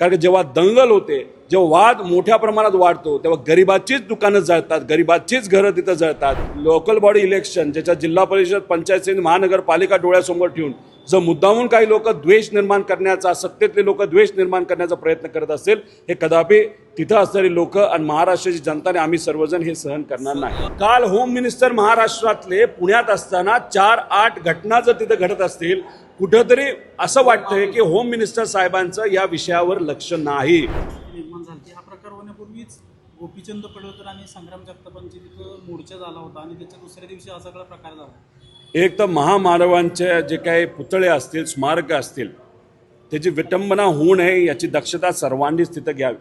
कारण जेव्हा दंगल होते जेव्हा वाद मोठ्या प्रमाणात वाढतो तेव्हा गरिबाचीच दुकानं जळतात गरिबाचीच घरं तिथं जळतात. लोकल बॉडी इलेक्शन ज्याच्या जिल्हा परिषद पंचायत महानगरपालिका डोळ्यासमोर ठेवून जर मुद्दामून काही लोक द्वेष निर्माण करण्याचा सत्तेतले लोक द्वेष निर्माण करण्याचा प्रयत्न करत असेल हे कदापि तिथं असणारी लोक आणि महाराष्ट्राची जनता आणि आम्ही सर्वजण हे सहन करणार नाही. काल होम मिनिस्टर महाराष्ट्रातले पुण्यात असताना चार आठ घटना जर तिथं घडत असतील कुठंतरी असं वाटतंय की होम मिनिस्टर साहेबांचं या विषयावर लक्ष नाही. निर्माण झाली. हा प्रकार होण्यापूर्वीच गोपीचंद पडळकर आणि संग्राम जगतापांची तिथं मोर्चा झाला होता आणि त्याच्या दुसऱ्या दिवशी हा सगळा प्रकार झाला. एक तर महामानवांचे जे काही पुतळे असतील स्मारक असतील त्याची विटंबना होऊ नये याची दक्षता सर्वांनीच तिथं घ्यावी.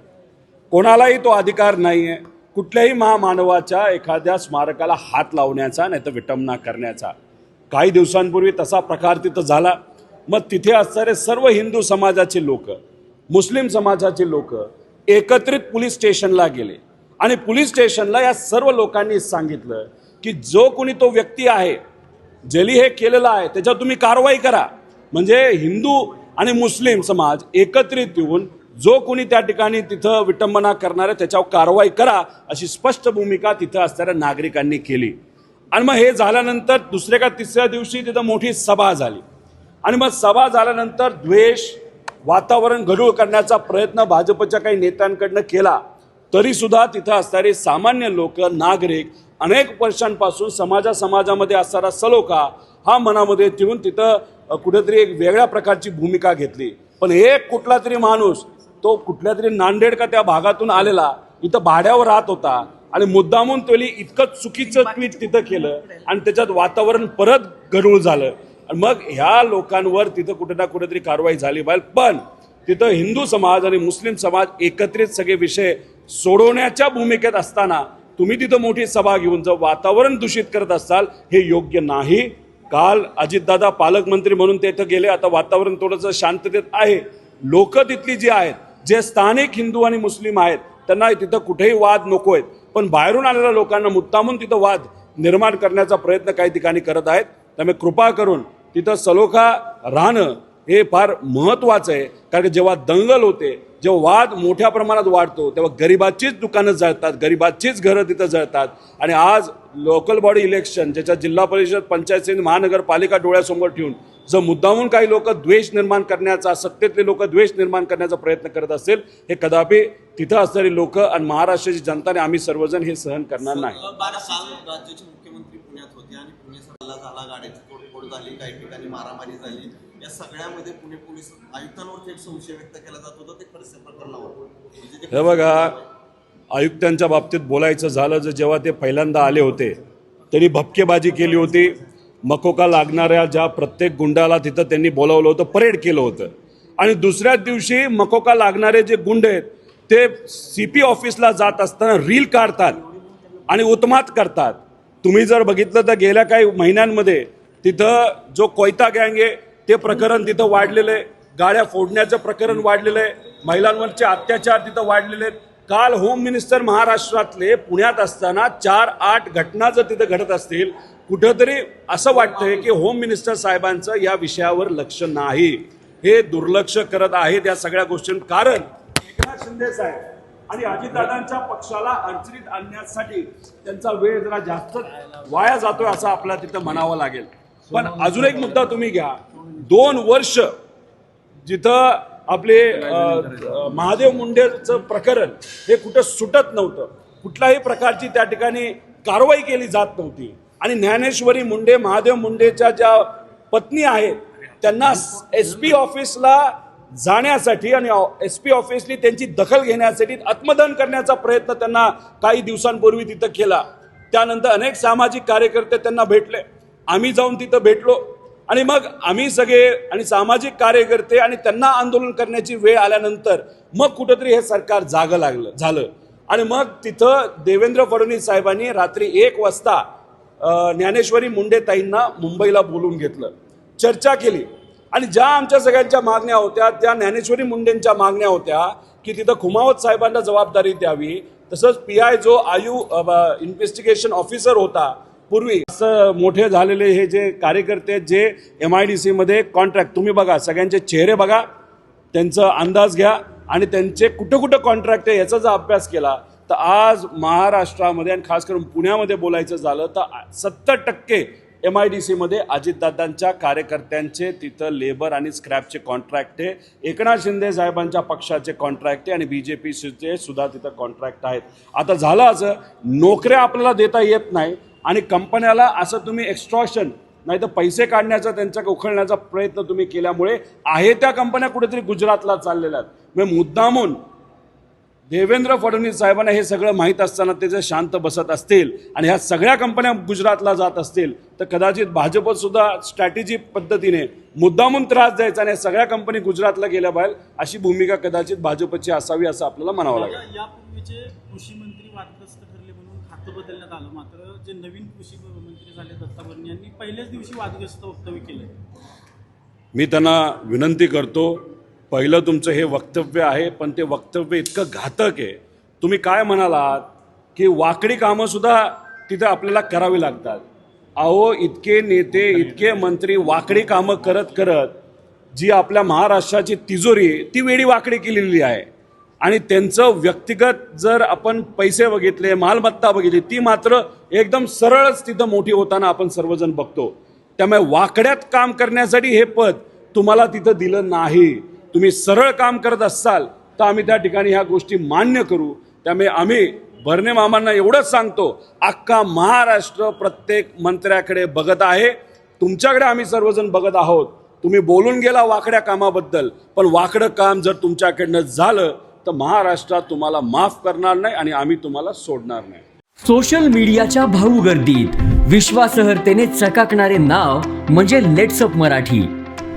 कोणालाही तो अधिकार नाही आहे कुठल्याही महामानवाच्या एखाद्या स्मारकाला हात लावण्याचा नाही तर विटंबना करण्याचा. काही दिवसांपूर्वी तसा प्रकार तिथं झाला. मग तिथे असणारे सर्व हिंदू समाजाचे लोक मुस्लिम समाजाचे लोक एकत्रित पोलीस स्टेशनला गेले. आणि पोलीस स्टेशनला या सर्व लोकांनी सांगितलं की जो कोणी तो व्यक्ती आहे जली हे केलेलं आहे त्याच्यावर तुम्ही कारवाई करा. म्हणजे हिंदू आणि मुस्लिम समाज एकत्रित येऊन जो कोणी त्या ठिकाणी तिथं विटंबना करणार आहे त्याच्यावर कारवाई करा अशी स्पष्ट भूमिका तिथं असणाऱ्या नागरिकांनी केली. आणि मग हे झाल्यानंतर दुसऱ्या का तिसऱ्या दिवशी तिथं मोठी सभा झाली. आणि मग सभा झाल्यानंतर द्वेष वातावरण गढूळ करण्याचा प्रयत्न भाजपच्या काही नेत्यांकडनं केला. तरीसुद्धा तिथं असणारे सामान्य लोक नागरिक अनेक वर्षांपासून समाजा समाजामध्ये असणारा सलोखा हा मनामध्ये ठेवून तिथं कुठेतरी एक वेगळ्या प्रकारची भूमिका घेतली. पण एक कुठला तरी माणूस तो कुठल्या तरी नांदेड का त्या भागातून आलेला इथं भाड्यावर राहत होता आणि मुद्दामून त्याने इतकं चुकीचं ट्विट तिथं केलं आणि त्याच्यात वातावरण परत गढूळ झालं. आणि मग ह्या लोकांवर तिथं कुठे ना कुठेतरी कारवाई झाली पाहिजे. पण तिथं हिंदू समाज आणि मुस्लिम समाज एकत्रित सगळे विषय सोडवण्याच्या भूमिकेत असताना तुम्ही तिथं मोठी सभा घेऊन जर वातावरण दूषित करत असाल हे योग्य नाही. काल अजितदादा पालकमंत्री म्हणून तिथं गेले आता वातावरण थोडंसं शांततेत आहे. लोक तिथली जी आहेत जे स्थानिक हिंदू आणि मुस्लिम आहेत त्यांना तिथं कुठेही वाद नको आहेत. पण बाहेरून आलेल्या लोकांना मुद्दामून तिथं वाद निर्माण करण्याचा प्रयत्न काही ठिकाणी करत आहेत. त्यामुळे कृपा करून तिथं सलोखा राहणं हे फार महत्त्वाचं आहे. कारण की जेव्हा दंगल होते जेव्हा वाद मोठ्या प्रमाणात वाढतो तेव्हा गरिबाचीच दुकानं जळतात गरिबाचीच घरं तिथं जळतात. आणि आज लोकल बॉडी इलेक्शन ज्याच्या जिल्हा परिषद पंचायत समिती महानगरपालिका डोळ्यासमोर ठेवून जर मुद्दामून काही लोक द्वेष निर्माण करण्याचा सत्तेतले लोक द्वेष निर्माण करण्याचा प्रयत्न करत असेल हे कदापि तिथं असणारी लोक आणि महाराष्ट्राची जनता आणि आम्ही सर्वजण हे सहन करणार नाही. होती आणि पुणे सरकारला झाला गाड्याची तोडफोड झाली काही ठिकाणी मारामारी झाली. या सगळ्यामध्ये पुणे पोलीस आयुक्तांवर थेट संशय व्यक्त केला जात होता ते खरंच प्रकरणावर. म्हणजे हे बघा आयुक्तांच्या बाबतीत बोलायचं झालं जर जेव्हा ते पहिल्यांदा आले होते त्यांनी भपकेबाजी केली होती. मकोका लागणाऱ्या ज्या प्रत्येक गुंडाला तिथं त्यांनी बोलावलं होतं परेड केलं होतं. आणि दुसऱ्याच दिवशी मकोका लागणारे जे गुंड आहेत ते सी पी ऑफिसला जात असताना रील काढतात आणि उत्मात करतात. तुम्ही जर बघितलं तर गेल्या काही महिन्यांमध्ये तिथं जो कोयता गँग आहे ते प्रकरण तिथं वाढलेलं आहे. गाड्या फोडण्याचं प्रकरण वाढलेलं आहे. महिलांवरचे अत्याचार तिथं वाढलेले आहेत. काल होम मिनिस्टर महाराष्ट्रातले पुण्यात असताना चार आठ घटना जर तिथं घडत असतील कुठंतरी असं वाटतंय की होम मिनिस्टर साहेबांचं या विषयावर लक्ष नाही. हे दुर्लक्ष करत आहेत या सगळ्या गोष्टी कारण एकनाथ शिंदे साहेब. आणि अजितदादांच्या पक्षाला अडचणीत आणण्यासाठी त्यांचा वेळ जरा जास्त वाया जातोय असं आपल्याला तिथं म्हणावं लागेल. पण अजून एक मुद्दा तुम्ही घ्या. दोन वर्ष जिथं आपले महादेव मुंडेचं प्रकरण हे कुठं सुटत नव्हतं. कुठल्याही प्रकारची त्या ठिकाणी कारवाई केली जात नव्हती. आणि ज्ञानेश्वरी मुंडे महादेव मुंडेच्या ज्या पत्नी आहेत त्यांना एस पी ऑफिसला जाण्यासाठी आणि एस पी ऑफिसनी त्यांची दखल घेण्यासाठी आत्मदान करण्याचा प्रयत्न त्यांना काही दिवसांपूर्वी तिथं केला. त्यानंतर अनेक सामाजिक कार्यकर्ते त्यांना भेटले. आम्ही जाऊन तिथं भेटलो. आणि मग आम्ही सगळे आणि सामाजिक कार्यकर्ते आणि त्यांना आंदोलन करण्याची वेळ आल्यानंतर मग कुठंतरी हे सरकार जागं लागलं झालं. आणि मग तिथं देवेंद्र फडणवीस साहेबांनी रात्री एक वाजता ज्ञानेश्वरी मुंडेताईंना मुंबईला बोलून घेतलं. चर्चा केली. आणि ज्या आमच्या सगळ्यांच्या मागण्या होत्या त्या ज्ञानेश्वरी मुंडेंच्या मागण्या होत्या की तिथं खुमावत साहेबांना जबाबदारी द्यावी. तसंच पी आय जो आयु इन्व्हेस्टिगेशन ऑफिसर होता पूर्वी असं मोठे झालेले हे जे कार्यकर्ते आहेत, जे एम आय डी सीमध्ये कॉन्ट्रॅक्ट तुम्ही बघा सगळ्यांचे चेहरे बघा त्यांचा अंदाज घ्या आणि त्यांचे कुठं कुठं कॉन्ट्रॅक्ट आहे याचा जर अभ्यास केला तर आज महाराष्ट्रामध्ये आणि खास करून पुण्यामध्ये बोलायचं झालं तर सत्तर टक्के एम आय डी सीमध्ये अजितदादांच्या कार्यकर्त्यांचे तिथं लेबर आणि स्क्रॅपचे कॉन्ट्रॅक्ट आहे. एकनाथ शिंदे साहेबांच्या पक्षाचे कॉन्ट्रॅक्ट आहे आणि बी जे पीचे सुद्धा तिथं कॉन्ट्रॅक्ट आहेत. आता झालं असं नोकऱ्या आपल्याला देता येत नाही आणि कंपन्याला असं तुम्ही एक्स्ट्रॉशन नाही तर पैसे काढण्याचा त्यांच्या उखळण्याचा प्रयत्न तुम्ही केल्यामुळे आहे त्या कंपन्या कुठेतरी गुजरातला चाललेल्या आहेत. मुद्दामून देवेंद्र फडणवीस साहेबांना हे सगळं माहीत असताना ते जर शांत बसत असतील आणि ह्या सगळ्या कंपन्या गुजरातला जात असतील तर कदाचित भाजप सुद्धा स्ट्रॅटेजी पद्धतीने मुद्दामून त्रास द्यायचा आणि सगळ्या कंपनी गुजरातला गेल्या पाहिजे अशी भूमिका कदाचित भाजपची असावी असं आपल्याला म्हणावं लागेल. यापूर्वीचे कृषी मंत्री वादग्रस्त ठरले म्हणून खातं बदलण्यात आलं. मात्र जे नवीन कृषी मंत्री झाले दत्ता भरणे यांनी पहिल्याच दिवशी वादग्रस्त वक्तव्य केलं. मी त्यांना विनंती करतो पहिलं तुमचं हे वक्तव्य आहे पण ते वक्तव्य इतकं घातक आहे. तुम्ही काय म्हणालात की वाकडी कामंसुद्धा तिथं आपल्याला करावी लागतात. अहो इतके नेते इतके मंत्री वाकडी कामं करत करत जी आपल्या महाराष्ट्राची तिजोरी ती वेळी वाकडी केलेली आहे. आणि त्यांचं व्यक्तिगत जर आपण पैसे बघितले मालमत्ता बघितली ती मात्र एकदम सरळच तिथं मोठी होताना आपण सर्वजण बघतो. त्यामुळे वाकड्यात काम करण्यासाठी हे पद तुम्हाला तिथं दिलं नाही. तुम्ही सरळ काम करत असाल तर आम्ही त्या ठिकाणी ह्या गोष्टी मान्य करू. त्यामुळे आम्ही भरणे मामांना एवढंच सांगतो अख्खा महाराष्ट्र प्रत्येक मंत्र्याकडे बघत आहे. तुमच्याकडे आम्ही सर्वजण बघत आहोत. तुम्ही बोलून गेला वाकड्या कामाबद्दल पण वाकडं काम जर तुमच्याकडनं झालं तर महाराष्ट्रात तुम्हाला माफ करणार नाही आणि आम्ही तुम्हाला सोडणार नाही. सोशल मीडियाच्या भाऊ गर्दीत विश्वासार्हतेने चकाकणारे नाव म्हणजे लेट्सअप मराठी.